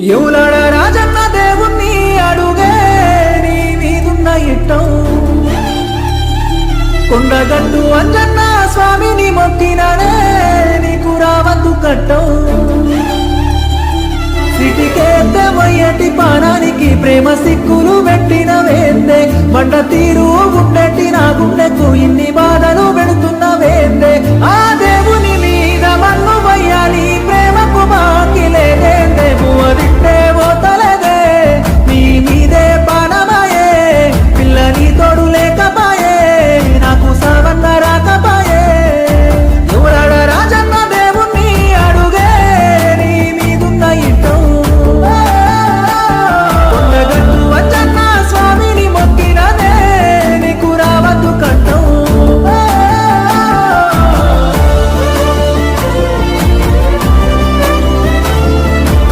ఎవలాడ రాజన్న దేవుణ్ణి అడుగే నీ మీదున్న ఇట్టం. కొండగట్టు అంజన్న స్వామిని మొక్కినాడే నీకు రావద్దు కట్టం. సిటికేద్ద మొయ్యటి పానానికి ప్రేమ సిక్కులు పెట్టిన వేందే. మండ తీరు గుండెట్టి నా గుండెకు